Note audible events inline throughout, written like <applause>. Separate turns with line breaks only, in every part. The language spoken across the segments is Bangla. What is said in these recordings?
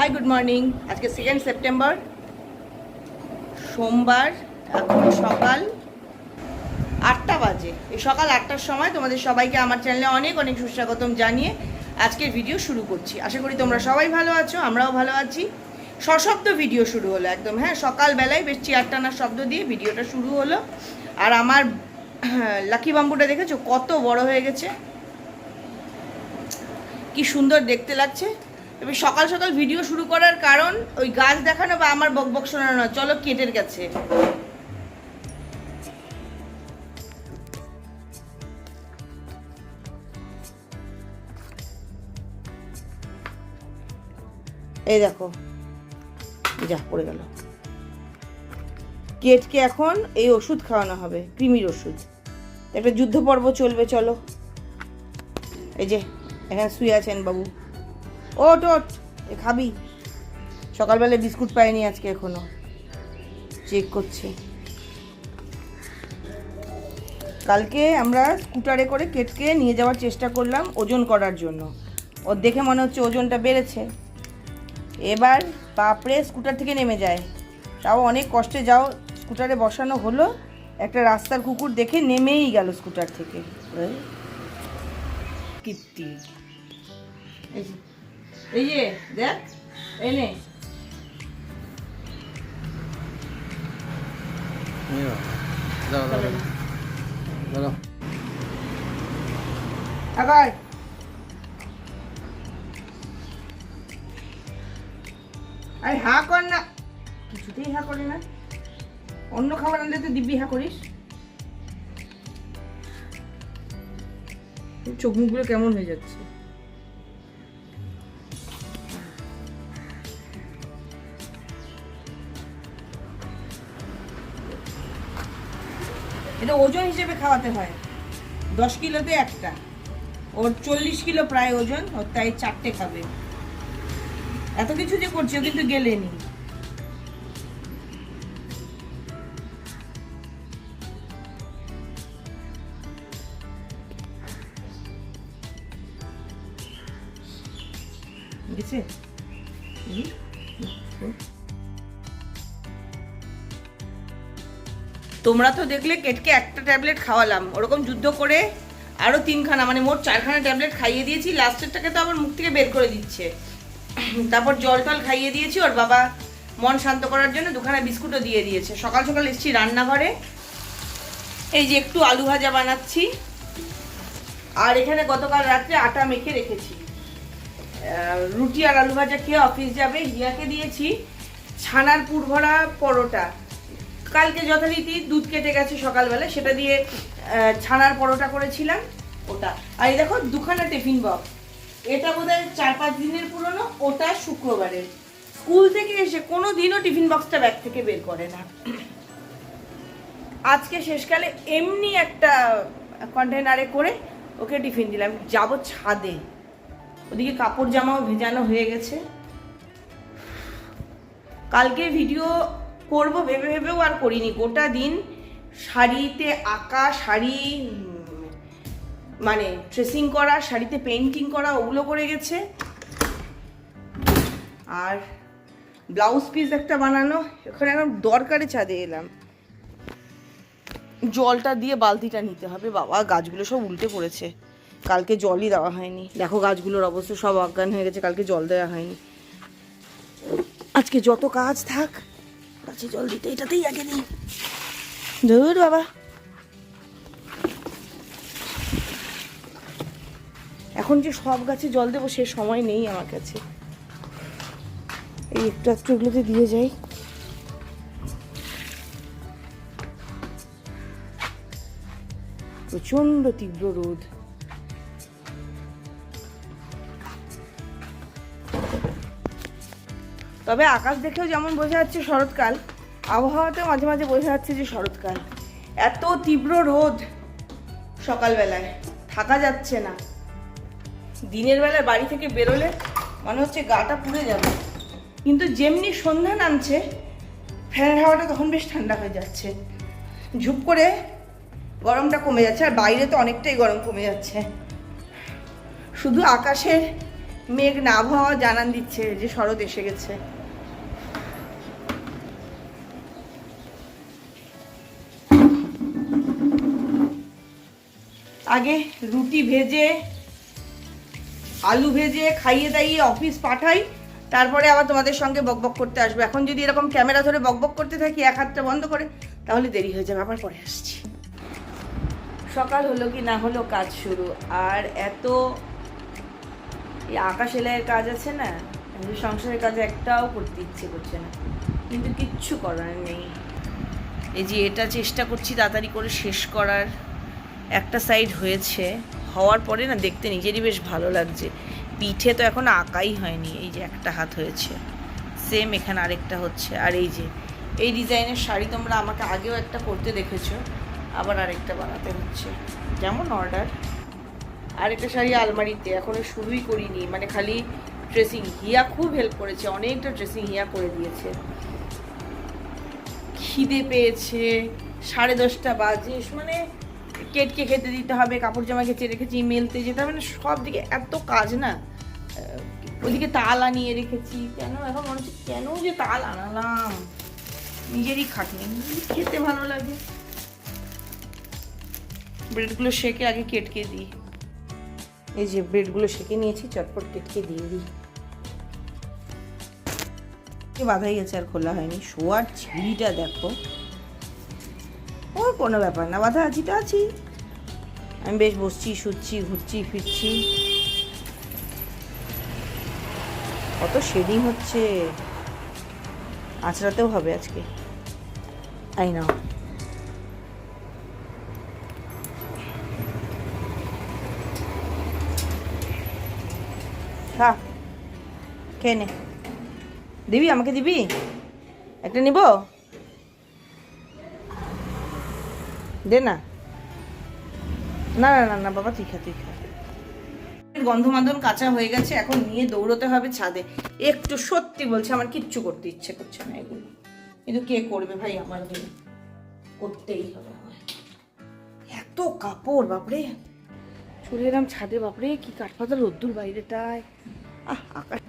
হাই গুড মর্নিং আজকে সেকেন্ড সেপ্টেম্বর সোমবার, এখন সকাল আটটা বাজে। এই সকাল আটটার সময় তোমাদের সবাইকে আমার চ্যানেলে অনেক অনেক সুস্বাগতম জানিয়ে আজকের ভিডিও শুরু করছি। আশা করি তোমরা সবাই ভালো আছো, আমরাও ভালো আছি। সশব্দ ভিডিও শুরু হলো একদম হ্যাঁ সকালবেলায় বেশ চেয়ার টানার শব্দ দিয়ে ভিডিওটা শুরু হলো। আর আমার <clears throat> লাকি বাম্বুটা দেখেছ? কত বড় হয়ে গেছে। কি সুন্দর দেখতে লাগছে। এবার সকাল সকাল ভিডিও শুরু করার কারণ ওই গাছ দেখানো বা আমার বক বক শোনানো চলো, কেটের কাছে। এই দেখো, যা, পড়ে গেল। কেটকে এখন এই ওষুধ খাওয়ানো হবে, কৃমির ওষুধ। একটা যুদ্ধ পর্ব চলবে, চলো। এই যে, এখানে শুয়ে আছেন বাবু। ওট ওট, এ খাবি। সকালবেলায় বিস্কুট পাইনি আজকে এখনও। চেক করছে। কালকে আমরা স্কুটারে করে কেটকে নিয়ে যাওয়ার চেষ্টা করলাম ওজন করার জন্য। ওর দেখে মনে হচ্ছে ওজনটা বেড়েছে। এবার বাপরে, স্কুটার থেকে নেমে যায়। তাও অনেক কষ্টে যাও, স্কুটারে বসানো হলো। একটা রাস্তার কুকুর দেখে নেমেই গেল স্কুটার থেকে। কীর্তি। এই যে, দেখ এই নে।
দাও দাও দাও দাও
আবার আরে হা কর না। কিছুতেই হা করে না। অন্য খাবার আনলে তো দিব্যি হা করিস। চোখ মুখগুলো কেমন হয়ে যাচ্ছে? এটা ওজন হিসেবে খাওয়াতে হয়। দশ কিলোতে একটা। ওর চল্লিশ কিলো প্রায় ওজন, ওর তাই চারটে খাবে। এত কিছু যে করছে কিন্তু গেলেনি। গেছে? তোমরা তো দেখলে কেটকে একটা ট্যাবলেট খাওয়ালাম। ওরকম যুদ্ধ করে আরও তিনখানা মানে মোট চারখানা ট্যাবলেট খাইয়ে দিয়েছি। লাস্টেরটাকে তো আবার মুখ থেকে বের করে দিচ্ছে। তারপর জল টল খাইয়ে দিয়েছি, ওর বাবা মন শান্ত করার জন্য দুখানা বিস্কুটও দিয়ে দিয়েছে। সকাল সকাল এসেছি রান্নাঘরে। এই যে একটু আলু ভাজা বানাচ্ছি। আর এখানে গতকাল রাত্রে আটা মেখে রেখেছি। রুটি আর আলু ভাজা খেয়ে অফিস যাবে। হিয়াকে দিয়েছি ছানার পুর ভরা পরোটা। কালকে যথারীতি দুধ কেটে গেছে সকালবেলা, সেটা দিয়ে ছানার পরোটা করেছিলাম, ওটা। আর এই দেখো, দুখানা টিফিন বক্স। এটা বোধহয় চার পাঁচ দিনের পুরনো, ওটা শুক্রবারের। স্কুল থেকে এসে কোনো দিনও টিফিন বক্সটা ব্যাগ থেকে বের করে না। আজকে শেষকালে এমনি একটা কন্টেনারে করে ওকে টিফিন দিলাম। যাব ছাদে। ওদিকে কাপড় জামাও ভেজানো হয়ে গেছে। কালকে ভিডিও করব, ভেবে ভেবেও আর করিনি। গোটা দিন শাড়িতে আঁকা, শাড়ি মানে ট্রেসিং করা, শাড়িতে পেন্টিং করা, ওগুলো করে গেছে। আর ব্লাউজ পিস একটা বানানো এখানে এখন দরকারে ছাদে এলাম। জলটা দিয়ে বালতিটা নিতে হবে, বাবা, গাছগুলো সব উল্টে পড়েছে। কালকে জলই দেওয়া হয়নি। দেখো গাছগুলোর অবস্থা, সব অজ্ঞান হয়ে গেছে, কালকে জল দেওয়া হয়নি। আজকে যত কাজ থাক গাছে জল দিতে, এটাতেই আগে দিই। ধুর বাবা। এখন যে সব গাছে জল দেবো, সে সময় নেই আমার কাছে। এই একটু এগুলোতে দিয়ে যাই। প্রচণ্ড তীব্র রোদ। তবে আকাশ দেখেও যেমন বোঝা যাচ্ছে শরৎকাল, আবহাওয়াতেও মাঝে মাঝে বোঝা যাচ্ছে যে শরৎকাল। এত তীব্র রোদ সকালবেলায়, থাকা যাচ্ছে না। দিনের বেলায় বাড়ি থেকে বেরোলে মনে হচ্ছে গাটা পুড়ে যাবে। কিন্তু যেমনি সন্ধ্যা নামছে, ফ্যানের হাওয়াটা তখন বেশ ঠান্ডা হয়ে যাচ্ছে। ঝুপ করে গরমটা কমে যাচ্ছে, আর বাইরে তো অনেকটাই গরম কমে যাচ্ছে। শুধু আকাশের মেঘ না, আবহাওয়া জানান দিচ্ছে যে শরৎ এসে গেছে। আগে রুটি ভেজে, আলু ভেজে, খাইয়ে দাইয়ে অফিস পাঠাই, তারপরে আবার তোমাদের সঙ্গে বকবক করতে আসব। এখন যদি এরকম ক্যামেরা ধরে বকবক করতে থাকি, এক হাতটা বন্ধ করে, তাহলে দেরি হয়ে যাবে, আবার পরে আসছি। সকাল হলো কি না হলো কাজ শুরু, আর এত এই আঁকা সেলাইয়ের কাজ আছে না সংসারের কাজ একটাও করতে ইচ্ছে করছে না। কিন্তু কিচ্ছু করার নেই। এই যে এটা চেষ্টা করছি তাড়াতাড়ি করে শেষ করার। একটা সাইড হয়েছে, হওয়ার পরে না দেখতে নিজেরই বেশ ভালো লাগছে। পিঠে তো এখন আঁকাই হয়নি, এই যে একটা হাত হয়েছে। সেম এখানে আরেকটা হচ্ছে, আর এই যে, এই ডিজাইনের শাড়ি তোমরা আমাকে আগেও একটা করতে দেখেছ, আবার আরেকটা বানাতে হচ্ছে। যেমন অর্ডার আরেকটা শাড়ি আলমারিতে, এখনও শুরুই করিনি মানে খালি ড্রেসিং হিয়া খুব হেল্প করেছে, অনেকটা ড্রেসিং হিয়া করে দিয়েছে। খিদে পেয়েছে, সাড়ে দশটা বাজে মানে কেটকে খেতে দিতে হবে, কাপড় জামা কেচে রেখেছি, মেলতে যেতে হবে না সব দিকে এত কাজ না। ওইদিকে তাল আনিয়ে রেখেছি, কেন এখন মনে হচ্ছে কেন যে তাল আনালাম? নিজেরই খাটনি খেতে ভালো লাগে। ব্রেডগুলো শেখে আগে কেটকে দিই। এই যে ব্রেডগুলো শেখে নিয়েছি, চটপট কেটকে দিয়ে দিই। বাধাই গেছে, আর খোলা হয়নি। শোয়ার ছিঁড়িটা দেখো। কোনো ব্যাপার না। বাধা আছি তো আছি। আমি বেশ বসছি, শুচ্ছি, ঘুরছি, ফিরছি। কত শেডিং হচ্ছে। আঁচড়াতেও হবে আজকে। নাও খা, খেয়ে নে। দিবি আমাকে দিবি? একটা নিব? দে না। না না না বাবা, তুই খা, তুই কাঁচা হয়ে গেছে, এখন নিয়ে দৌড়তে হবে ছাদে। একটু সত্যি বলছে, আমার কিচ্ছু করতে ইচ্ছে করছে না এগুলো। কিন্তু কে করবে ভাই আমার জন্য করতেই হবে এত কাপড়, বাপরে। চলে এলাম ছাদে, বাপরে, কি কাঠপাতা রোদ্দুর বাইরেটায়। আহ, আকাশ।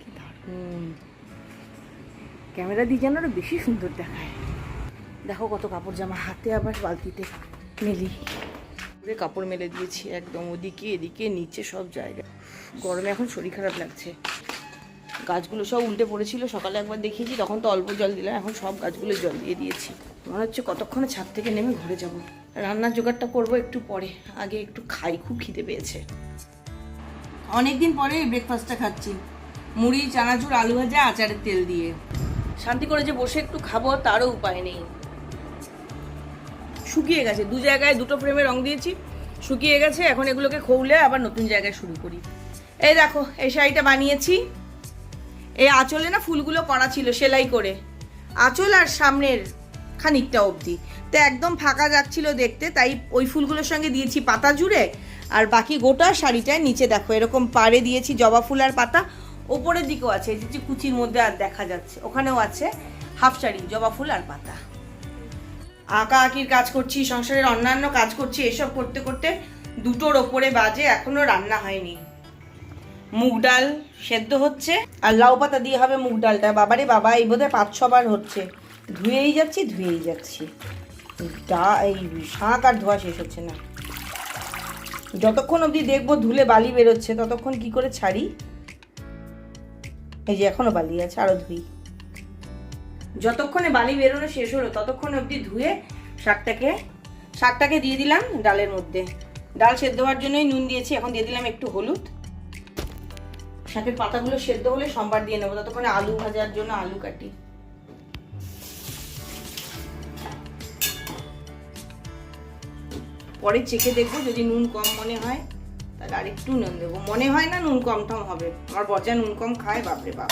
কি ক্যামেরা দিয়ে যেন আরও বেশি সুন্দর দেখায়। দেখো কত কাপড় জামা হাতে আবার বালতিতে মেলি। পুরো কাপড় মেলে দিয়েছি একদম ওদিকে এদিকে নিচে সব জায়গায়। গরমে এখন শরীর খারাপ লাগছে। গাছগুলো সব উল্টে পড়েছিল সকালে একবার দেখিয়েছি তখন তো অল্প জল দিলাম এখন সব গাছগুলো জল দিয়ে দিয়েছি। মনে হচ্ছে কতক্ষণে ছাদ থেকে নেমে ঘুরে যাব। রান্নার জোগাড়টা করব একটু পরে আগে একটু খাই খুব খিদে পেয়েছে। অনেকদিন পরে এই ব্রেকফাস্টটা খাচ্ছি। মুড়ি চানাচুর আলু ভাজা আচারের তেল দিয়ে। শান্তি করে যে বসে একটু খাব তারও উপায় নেই। শুকিয়ে গেছে। দু জায়গায় দুটো ফ্রেমে রং দিয়েছি, শুকিয়ে গেছে, এখন এগুলোকে খৌলে আবার নতুন জায়গায় শুরু করি। এই দেখো, এই শাড়িটা বানিয়েছি। এই আঁচলে না ফুলগুলো করা ছিল সেলাই করে। আঁচল আর সামনের খানিকটা অবধি। তো একদম ফাঁকা যাচ্ছিল দেখতে, তাই ওই ফুলগুলোর সঙ্গে দিয়েছি পাতা জুড়ে, আর বাকি গোটা শাড়িটায় নিচে দেখো, এরকম পাড়ে দিয়েছি জবা ফুল আর পাতা। ওপরের দিকেও আছে যে কুচির মধ্যে আর দেখা যাচ্ছে, ওখানেও আছে হাফ শাড়ি, জবা ফুল আর পাতা। আঁকা আঁকির কাজ করছি, সংসারের অন্যান্য কাজ করছি, এসব করতে করতে দুটোর ওপরে বাজে এখনও রান্না হয়নি। মুগ ডাল সেদ্ধ হচ্ছে, আর লাউ পাতা দিয়ে হবে মুগ ডালটা। বাবারে বাবা, এই বোধহয় পাঁচ ছবার হচ্ছে। ধুয়েই যাচ্ছি ধুয়েই যাচ্ছি। ডা, এই শাঁক আর ধোয়া শেষ হচ্ছে না। যতক্ষণ অবধি দেখব ধুলে বালি বেরোচ্ছে, ততক্ষণ কি করে ছাড়ি? এই যে এখনও বালি আছে, আরও ধুই। যতক্ষণে বালি বেরোনো শেষ হলো, ততক্ষণ অবধি ধুয়ে শাকটাকে শাকটাকে দিয়ে দিলাম ডালের মধ্যে। ডাল সেদ্ধ হওয়ার জন্যই নুন দিয়েছি, এখন দিয়ে দিলাম একটু হলুদ। শাকের পাতাগুলো সেদ্ধ হলে সোমবার দিয়ে নেব, ততক্ষণে আলু ভাজার জন্য আলু কাটি। পরে চেখে দেখব যদি নুন কম মনে হয়, তাহলে আরেকটু নুন দেবো। মনে হয় না নুন কম টম হবে, আমার বজা নুন কম খায়, বাপরে বাপ।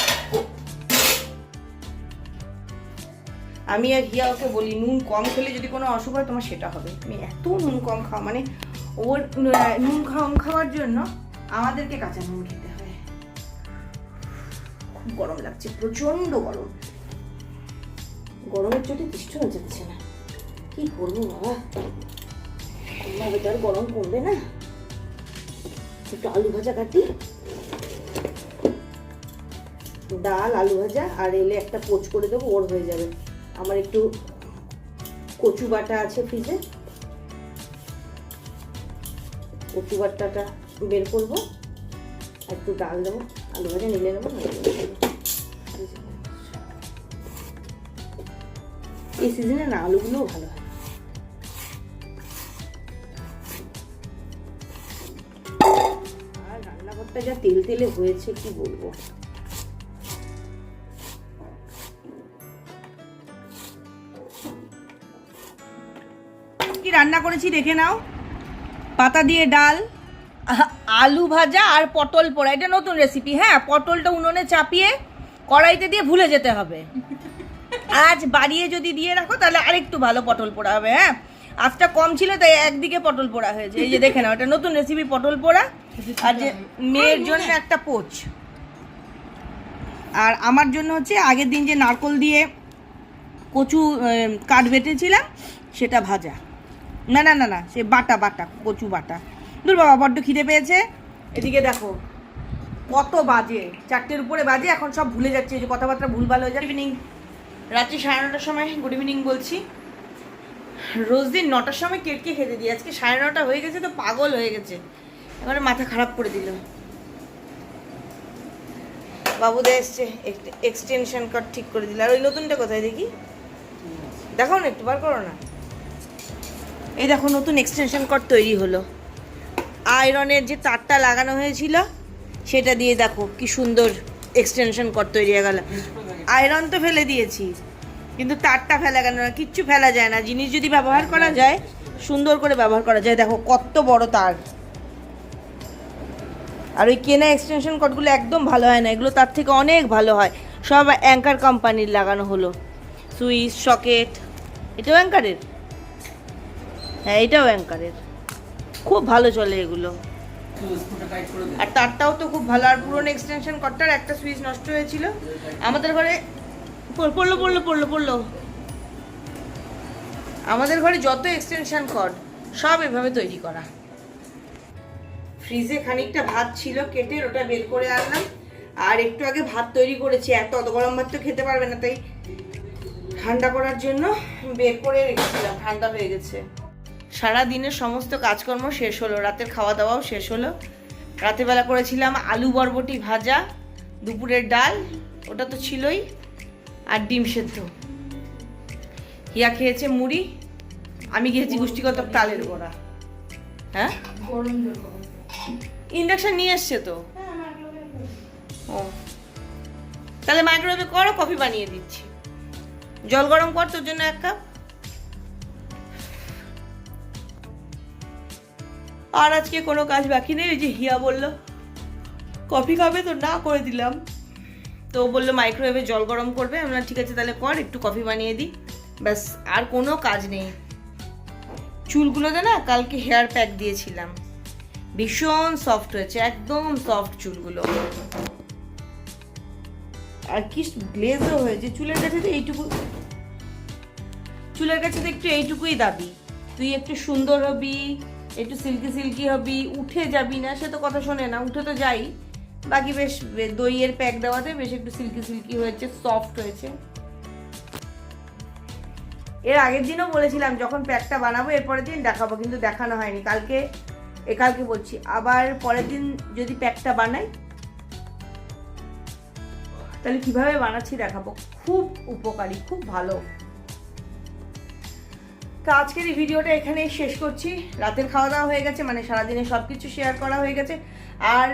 আমি আর হিয়া ওকে বলি, নুন কম খেলে যদি কোনো অসুখ হয় তোমার সেটা হবে। আমি এত নুন কম খাওয়া মানে ওর নুন কম খাওয়ার জন্য আমাদেরকে কাঁচা নুন খেতে হয়। খুব গরম লাগছে প্রচণ্ড গরম। গরমের চোটে তিষ্ঠ যাচ্ছে না। কি করব বাবা? কমবে তো আর গরম কমবে না। একটু আলু ভাজা কাটি। ডাল, আলু ভাজা, আর এলে একটা পোচ করে দেবো, ওর হয়ে যাবে। আমার একটু কচু বাটা আছে ফ্রিজে। কচু বাটাটা বের করব। একটু ডাল দেবো, আলু ভাজা, নিলে নেব এই সিজনে না আলুগুলোও ভালো হয়। আর রান্নাঘরটা যা তেল তেলে হয়েছে, কি বলব? কি রান্না করেছি দেখে নাও। পাতা দিয়ে ডাল, আলু ভাজা আর পটল পোড়া। এটা নতুন রেসিপি হ্যাঁ পটলটা উনুনে চাপিয়ে কড়াইতে দিয়ে ভুলে যেতে হবে। আজ বাড়িয়ে যদি দিয়ে রাখো, তাহলে আরেকটু ভালো পটল পোড়া হবে হ্যাঁ? আজটা কম ছিল, তাই একদিকে পটল পোড়া হয়েছে। এই যে দেখে নাও, এটা নতুন রেসিপি পটল পোড়া। আর যে মেয়ের জন্য একটা পোচ। আর আমার জন্য হচ্ছে, আগের দিন যে নারকল দিয়ে কচু কাঠ বেটেছিলাম, সেটা ভাজা। না না না না, সে বাটা বাটা, কচু বাটা। দূর বাবা, বড্ড খিদে পেয়েছে। এদিকে দেখো, কত বাজে। চারটের উপরে বাজে, এখন সব ভুলে যাচ্ছে যে কথাবার্তা ভুলভাল হয়ে যায় ইভিনিং রাত্রি সাড়ে নটার সময় গুড ইভিনিং বলছি। রোজ দিন নটার সময় কেটকে খেতে দিই আজকে সাড়ে নটা হয়ে গেছে তো পাগল হয়ে গেছে। এবারে মাথা খারাপ করে দিল। বাবুদা এসছে, এক্সটেনশন কাট ঠিক করে দিল। আর ওই নতুনটা কোথায় দেখি? দেখাও না একটু, বার করো না। এই দেখো নতুন এক্সটেনশন কট তৈরি হলো। আয়রনের যে তারটা লাগানো হয়েছিল, সেটা দিয়ে দেখো কি সুন্দর এক্সটেনশন কট তৈরি হয়ে গেল। আয়রন তো ফেলে দিয়েছি, কিন্তু তারটা ফেলা গেল না? কিচ্ছু ফেলা যায় না। জিনিস যদি ব্যবহার করা যায়, সুন্দর করে ব্যবহার করা যায়। দেখো কত বড় তার। আর ওই কেনা এক্সটেনশন কটগুলো একদম ভালো হয় না। এগুলো তার থেকে অনেক ভালো হয়। সব অ্যাঙ্কার কোম্পানির লাগানো হলো। সুইচ, সকেট, এটাও অ্যাঙ্কারের হ্যাঁ এটাও অ্যাঙ্কারের খুব ভালো চলে এগুলো। আর তারটাও তো খুব ভালো। আর পুরনো এক্সটেনশন কটটার একটা সুইচ নষ্ট হয়েছিল। আমাদের ঘরে পড়ল পড়ল পড়ল পড়ল। আমাদের ঘরে যত এক্সটেনশন কট সব এভাবে তৈরি করা। ফ্রিজে খানিকটা ভাত ছিল, কেটে ওটা বের করে আনলাম। আর একটু আগে ভাত তৈরি করেছি, এত অত গরম ভাত তো খেতে পারবে না তাই। ঠান্ডা করার জন্য বের করে রেখেছিলাম, ঠান্ডা হয়ে গেছে। সারা দিনের সমস্ত কাজকর্ম শেষ হলো রাতের খাওয়া দাওয়াও শেষ হলো। রাতেরবেলা করেছিলাম আলু বরবটি ভাজা দুপুরের ডাল ওটা তো ছিলই আর ডিম সেদ্ধ। হিয়া খেয়েছে মুড়ি আমি খেয়েছি গুষ্টিগত তালের বড়া। হ্যাঁ? ইন্ডাকশন নিয়ে এসছে তো? ও। তাহলে মাইক্রোওয়েভে করো কফি বানিয়ে দিচ্ছি। জল গরম কর তোর জন্য এক কাপ। আর আজকে কোনো কাজ বাকি নেই, ওই যে হিয়া বলল। কফি খাবে তো, না, করে দিলাম। তো বলল মাইক্রোওয়েভে জল গরম করবে। আমরা ঠিক আছে, তাহলে কর, একটু কফি বানিয়ে দিই। ব্যাস, আর কোনো কাজ নেই। চুলগুলোতে না, কালকে হেয়ার প্যাক দিয়েছিলাম। ভীষণ সফট হয়েছে, একদম সফট চুলগুলো। আর কি গ্লেজও হয়েছে, চুলের কাছে তো এইটুকু, চুলের কাছে তো একটু এইটুকুই দাবি। তুই একটু সুন্দর হবি একটু সিল্কি সিল্কি হবি, উঠে যাবি না, সে তো কথা শোনে না, উঠে তো যাই। বাকি বেশ দইয়ের প্যাক দেওয়াতে বেশ একটু সিল্কি সিল্কি হয়েছে সফট হয়েছে। এর আগের দিনও বলেছিলাম, যখন প্যাকটা বানাবো, এরপরের দিন দেখাবো, কিন্তু দেখানো হয়নি। কালকে, এ কালকে বলছি, আবার পরের দিন যদি প্যাকটা বানাই, তাহলে কীভাবে বানাচ্ছি দেখাবো? খুব উপকারী, খুব ভালো। তো আজকের এই ভিডিওটা এখানেই শেষ করছি। রাতের খাওয়া দাওয়া হয়ে গেছে মানে সারাদিনে সব কিছু শেয়ার করা হয়ে গেছে। আর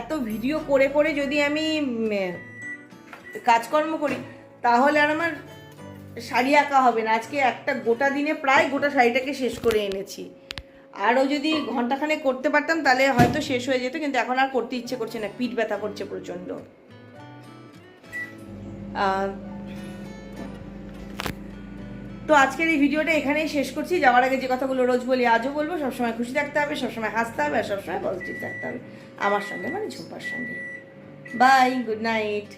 এত ভিডিও করে করে যদি আমি কাজকর্ম করি, তাহলে আর আমার শাড়ি আঁকা হবে না। আজকে একটা গোটা দিনে প্রায় গোটা শাড়িটাকে শেষ করে এনেছি। আরও যদি ঘন্টাখানে করতে পারতাম, তাহলে হয়তো শেষ হয়ে যেত, কিন্তু এখন আর করতে ইচ্ছে করছে না। পিঠ ব্যথা করছে প্রচণ্ড। তো আজকের এই ভিডিওটা এখানেই শেষ করছি। যাওয়ার আগে যে কথাগুলো রোজ বলি, আজও বলব, সবসময় খুশি থাকতে হবে, সবসময় হাসতে হবে, আর সবসময় পজিটিভ থাকতে হবে। আমার সঙ্গে মানে ঝুম্পার সঙ্গে। Bye good night